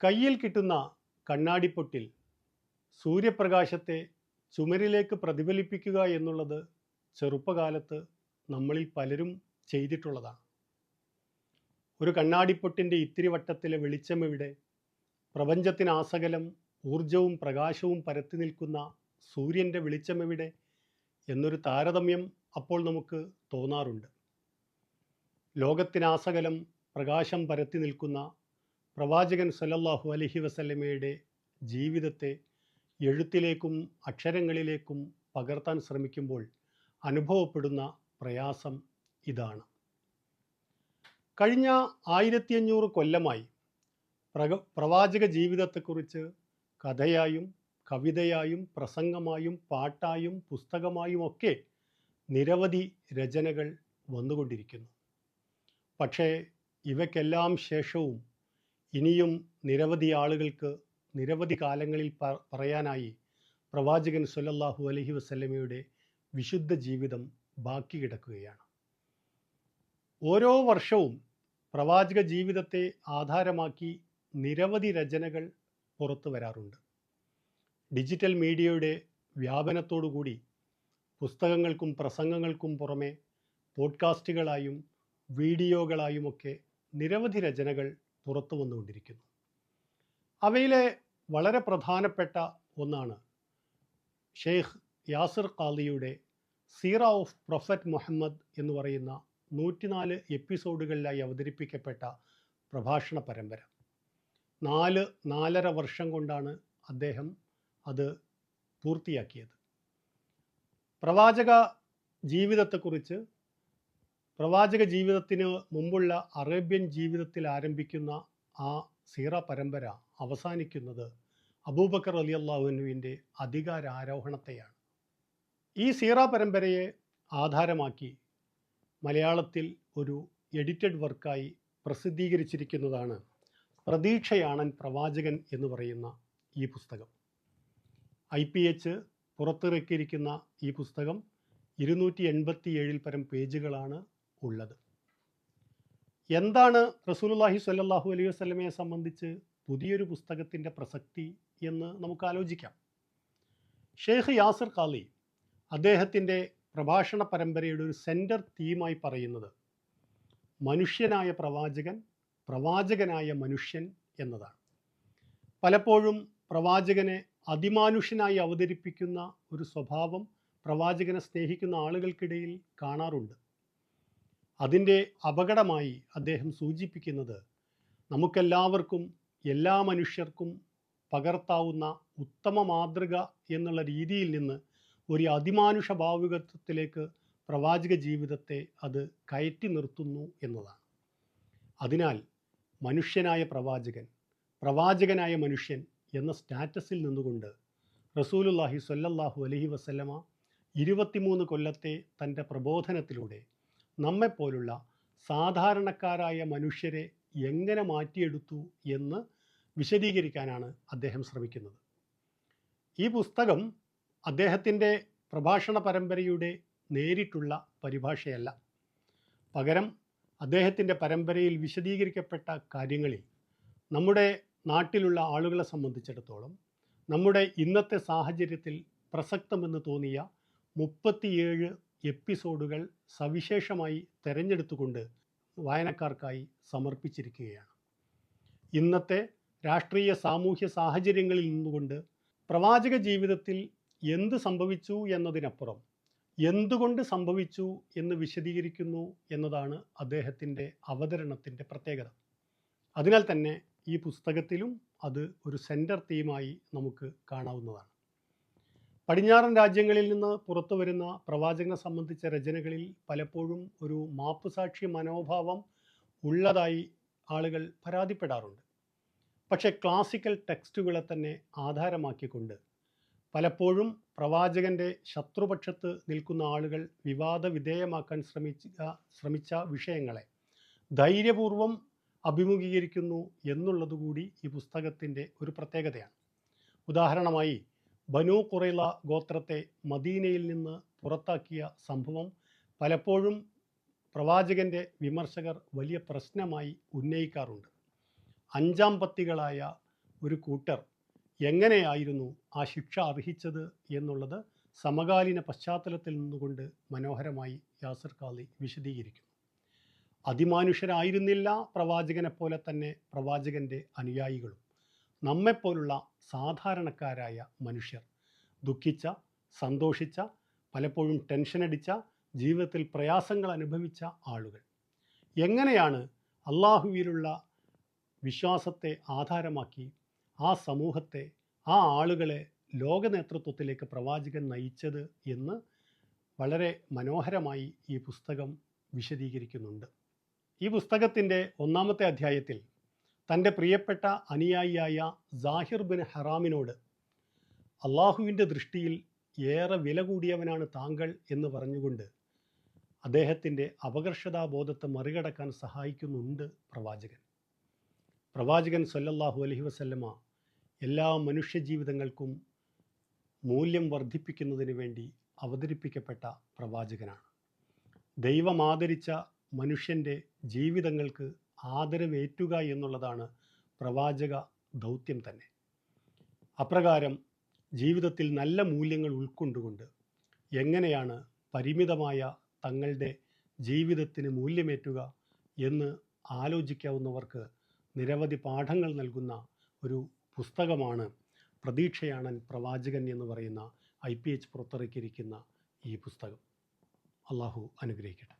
കയ്യിൽ കിട്ടുന്ന കണ്ണാടിപ്പൊട്ടിൽ സൂര്യപ്രകാശത്തെ ചുമരിലേക്ക് പ്രതിഫലിപ്പിക്കുക എന്നുള്ളത് ചെറുപ്പകാലത്ത് നമ്മളിൽ പലരും ചെയ്തിട്ടുള്ളതാണ്. ഒരു കണ്ണാടിപ്പൊട്ടിന്റെ ഇത്തിരി വട്ടത്തിലെ വെളിച്ചമെവിടെ പ്രപഞ്ചത്തിനാസകലം ഊർജവും പ്രകാശവും പരത്തി നിൽക്കുന്ന സൂര്യന്റെ വെളിച്ചമെവിടെ എന്നൊരു താരതമ്യം അപ്പോൾ നമുക്ക് തോന്നാറുണ്ട്. ലോകത്തിനാസകലം പ്രകാശം പരത്തി നിൽക്കുന്ന പ്രവാചകൻ സല്ലല്ലാഹു അലഹി വസല്ലമയുടെ ജീവിതത്തെ എഴുത്തിലേക്കും അക്ഷരങ്ങളിലേക്കും പകർത്താൻ ശ്രമിക്കുമ്പോൾ അനുഭവപ്പെടുന്ന പ്രയാസം ഇതാണ്. കഴിഞ്ഞ ആയിരത്തി അഞ്ഞൂറ് കൊല്ലമായി പ്രവാചക ജീവിതത്തെക്കുറിച്ച് കഥയായും കവിതയായും പ്രസംഗമായും പാട്ടായും പുസ്തകമായും ഒക്കെ നിരവധി രചനകൾ വന്നുകൊണ്ടിരിക്കുന്നു. പക്ഷേ ഇവയ്ക്കെല്ലാം ശേഷവും ഇനിയും നിരവധി ആളുകൾക്ക് നിരവധി കാലങ്ങളിൽ പറയാനായി പ്രവാചകൻ സല്ലല്ലാഹു അലഹി വസ്ലമയുടെ വിശുദ്ധ ജീവിതം ബാക്കി കിടക്കുകയാണ്. ഓരോ വർഷവും പ്രവാചക ജീവിതത്തെ ആധാരമാക്കി നിരവധി രചനകൾ പുറത്തു വരാറുണ്ട്. ഡിജിറ്റൽ മീഡിയയുടെ വ്യാപനത്തോടുകൂടി പുസ്തകങ്ങൾക്കും പ്രസംഗങ്ങൾക്കും പുറമെ പോഡ്കാസ്റ്റുകളായും വീഡിയോകളായുമൊക്കെ നിരവധി രചനകൾ പുറത്തു വന്നുകൊണ്ടിരിക്കുന്നു. അവയിലെ വളരെ പ്രധാനപ്പെട്ട ഒന്നാണ് ഷെയ്ഖ് യാസിർ ഖാലിയുടെ സീറ ഓഫ് പ്രൊഫറ്റ് മുഹമ്മദ് എന്ന് പറയുന്ന നൂറ്റിനാല് എപ്പിസോഡുകളിലായി അവതരിപ്പിക്കപ്പെട്ട പ്രഭാഷണ പരമ്പര. നാല് നാലര വർഷം കൊണ്ടാണ് അദ്ദേഹം അത് പൂർത്തിയാക്കിയത്. പ്രവാചക ജീവിതത്തെക്കുറിച്ച് പ്രവാചക ജീവിതത്തിന് മുമ്പുള്ള അറേബ്യൻ ജീവിതത്തിൽ ആരംഭിക്കുന്ന ആ സീറ പരമ്പര അവസാനിക്കുന്നത് അബൂബക്കർ അലി അള്ളാഹുനുവിന്റെ അധികാരാരോഹണത്തെയാണ്. ഈ സീറ പരമ്പരയെ ആധാരമാക്കി മലയാളത്തിൽ ഒരു എഡിറ്റഡ് വർക്കായി പ്രസിദ്ധീകരിച്ചിരിക്കുന്നതാണ് പ്രതീക്ഷയാണൻ പ്രവാചകൻ എന്ന് പറയുന്ന ഈ പുസ്തകം. ഐ പി എച്ച് പുറത്തിറക്കിയിരിക്കുന്ന ഈ പുസ്തകം ഇരുന്നൂറ്റി എൺപത്തി ഏഴിൽ പരം പേജുകളാണ് ഉള്ളത്. എന്താണ് റസൂലുള്ളാഹി സ്വല്ലല്ലാഹു അലൈഹി വസ്ലമയെ സംബന്ധിച്ച് പുതിയൊരു പുസ്തകത്തിന്റെ പ്രസക്തി എന്ന് നമുക്ക് ആലോചിക്കാം. ഷെയ്ഖ് യാസിർ ഖാലി അദ്ദേഹത്തിന്റെ പ്രഭാഷണ പരമ്പരയുടെ ഒരു സെന്റർ തീമായി പറയുന്നത് മനുഷ്യനായ പ്രവാചകൻ പ്രവാചകനായ മനുഷ്യൻ എന്നതാണ്. പലപ്പോഴും പ്രവാചകനെ അതിമാനുഷ്യനായി അവതരിപ്പിക്കുന്ന ഒരു സ്വഭാവം പ്രവാചകനെ സ്നേഹിക്കുന്ന ആളുകൾക്കിടയിൽ കാണാറുണ്ട്. അതിന്റെ അപകടമായി അദ്ദേഹം സൂചിപ്പിക്കുന്നത് നമുക്കെല്ലാവർക്കും എല്ലാ മനുഷ്യർക്കും പകർത്താവുന്ന ഉത്തമ മാതൃക എന്നുള്ള രീതിയിൽ നിന്ന് ഒരു അതിമാനുഷ ഭാവുകത്വത്തിലേക്ക് പ്രവാചക ജീവിതത്തെ അത് കയറ്റി നിർത്തുന്നു എന്നതാണ്. അതിനാൽ മനുഷ്യനായ പ്രവാചകൻ പ്രവാചകനായ മനുഷ്യൻ എന്ന സ്റ്റാറ്റസിൽ നിന്നുകൊണ്ട് റസൂലുല്ലാഹി സ്വല്ലല്ലാഹു അലഹി വസല്ലമ ഇരുപത്തിമൂന്ന് കൊല്ലത്തെ തന്റെ പ്രബോധനത്തിലൂടെ നമ്മെപ്പോലുള്ള സാധാരണക്കാരായ മനുഷ്യരെ എങ്ങനെ മാറ്റിയെടുത്തു എന്ന് വിശദീകരിക്കാനാണ് അദ്ദേഹം ശ്രമിക്കുന്നത്. ഈ പുസ്തകം അദ്ദേഹത്തിന്റെ പ്രഭാഷണ പരമ്പരയുടെ നേരിട്ടുള്ള പരിഭാഷയല്ല. പകരം അദ്ദേഹത്തിന്റെ പരമ്പരയിൽ വിശദീകരിക്കപ്പെട്ട കാര്യങ്ങളിൽ നമ്മുടെ നാട്ടിലുള്ള ആളുകളെ സംബന്ധിച്ചിടത്തോളം നമ്മുടെ ഇന്നത്തെ സാഹചര്യത്തിൽ പ്രസക്തമെന്ന് തോന്നിയ മുപ്പത്തിയേഴ് എപ്പിസോഡുകൾ സവിശേഷമായി തെരഞ്ഞെടുത്തുകൊണ്ട് വായനക്കാർക്കായി സമർപ്പിച്ചിരിക്കുകയാണ്. ഇന്നത്തെ രാഷ്ട്രീയ സാമൂഹ്യ സാഹചര്യങ്ങളിൽ നിന്നുകൊണ്ട് പ്രവാചക ജീവിതത്തിൽ എന്ത് സംഭവിച്ചു എന്നതിനപ്പുറം എന്തുകൊണ്ട് സംഭവിച്ചു എന്ന് വിശദീകരിക്കുന്നു എന്നതാണ് അദ്ദേഹത്തിന്റെ അവതരണത്തിന്റെ പ്രത്യേകത. അതിനാൽ തന്നെ ഈ പുസ്തകത്തിലും അത് ഒരു സെന്റർ തീമായി നമുക്ക് കാണാവുന്നതാണ്. പടിഞ്ഞാറൻ രാജ്യങ്ങളിൽ നിന്ന് പുറത്തു വരുന്ന പ്രവാചകനെ സംബന്ധിച്ച രചനകളിൽ പലപ്പോഴും ഒരു മാപ്പുസാക്ഷി മനോഭാവം ഉള്ളതായി ആളുകൾ പരാതിപ്പെടാറുണ്ട്. പക്ഷേ ക്ലാസിക്കൽ ടെക്സ്റ്റുകളെ തന്നെ ആധാരമാക്കിക്കൊണ്ട് പലപ്പോഴും പ്രവാചകന്റെ ശത്രുപക്ഷത്ത് നിൽക്കുന്ന ആളുകൾ വിവാദ വിധേയമാക്കാൻ ശ്രമിച്ച ശ്രമിച്ച വിഷയങ്ങളെ ധൈര്യപൂർവം അഭിമുഖീകരിക്കുന്നു എന്നുള്ളതുകൂടി ഈ പുസ്തകത്തിന്റെ ഒരു പ്രത്യേകതയാണ്. ഉദാഹരണമായി ബനു കുറൈള ഗോത്രത്തെ മദീനയിൽ നിന്ന് പുറത്താക്കിയ സംഭവം പലപ്പോഴും പ്രവാചകന്റെ വിമർശകർ വലിയ പ്രശ്നമായി ഉന്നയിക്കാറുണ്ട്. അഞ്ചാം പത്തികളായ ഒരു കൂട്ടർ എങ്ങനെയായിരുന്നു ആ ശിക്ഷ അർഹിച്ചത് എന്നുള്ളത് സമകാലീന പശ്ചാത്തലത്തിൽ നിന്നുകൊണ്ട് മനോഹരമായി യാസർ കാളി വിശദീകരിക്കുന്നു. അതിമാനുഷരായിരുന്നില്ല പ്രവാചകനെ പോലെ തന്നെ പ്രവാചകന്റെ അനുയായികളും. നമ്മെപ്പോലുള്ള സാധാരണക്കാരായ മനുഷ്യർ ദുഃഖിച്ച സന്തോഷിച്ച പലപ്പോഴും ടെൻഷനടിച്ച ജീവിതത്തിൽ പ്രയാസങ്ങൾ അനുഭവിച്ച ആളുകൾ. എങ്ങനെയാണ് അള്ളാഹുവിലുള്ള വിശ്വാസത്തെ ആധാരമാക്കി ആ സമൂഹത്തെ ആ ആളുകളെ ലോക നേതൃത്വത്തിലേക്ക് പ്രവാചകൻ നയിച്ചത് എന്ന് വളരെ മനോഹരമായി ഈ പുസ്തകം വിശദീകരിക്കുന്നുണ്ട്. ഈ പുസ്തകത്തിന്റെ ഒന്നാമത്തെ അധ്യായത്തിൽ തന്റെ പ്രിയപ്പെട്ട അനുയായിയായ ജാഹിർ ബിൻ ഹറാമിനോട് അള്ളാഹുവിന്റെ ദൃഷ്ടിയിൽ ഏറെ വില കൂടിയവനാണ് താങ്കൾ എന്ന് പറഞ്ഞുകൊണ്ട് അദ്ദേഹത്തിന്റെ അപകർഷതാബോധത്തെ മറികടക്കാൻ സഹായിക്കുന്നുണ്ട് പ്രവാചകൻ. പ്രവാചകൻ സല്ലല്ലാഹു അലഹി വസല്ലമ എല്ലാ മനുഷ്യജീവിതങ്ങൾക്കും മൂല്യം വർദ്ധിപ്പിക്കുന്നതിന് വേണ്ടി അവതരിപ്പിക്കപ്പെട്ട പ്രവാചകനാണ്. ദൈവമാദരിച്ച മനുഷ്യന്റെ ജീവിതങ്ങൾക്ക് ആദരവേറ്റുക എന്നുള്ളതാണ് പ്രവാചക ദൗത്യം തന്നെ. അപ്രകാരം ജീവിതത്തിൽ നല്ല മൂല്യങ്ങൾ ഉൾക്കൊണ്ടുകൊണ്ട് എങ്ങനെയാണ് പരിമിതമായ തങ്ങളുടെ ജീവിതത്തിന് മൂല്യമേറ്റുക എന്ന് ആലോചിക്കാവുന്നവർക്ക് നിരവധി പാഠങ്ങൾ നൽകുന്ന ഒരു പുസ്തകമാണ് പ്രതീക്ഷയാണൻ പ്രവാചകൻ എന്ന് പറയുന്ന ഐ പി എച്ച് പുറത്തിറക്കിയിരിക്കുന്ന ഈ പുസ്തകം. അള്ളാഹു അനുഗ്രഹിക്കട്ടെ.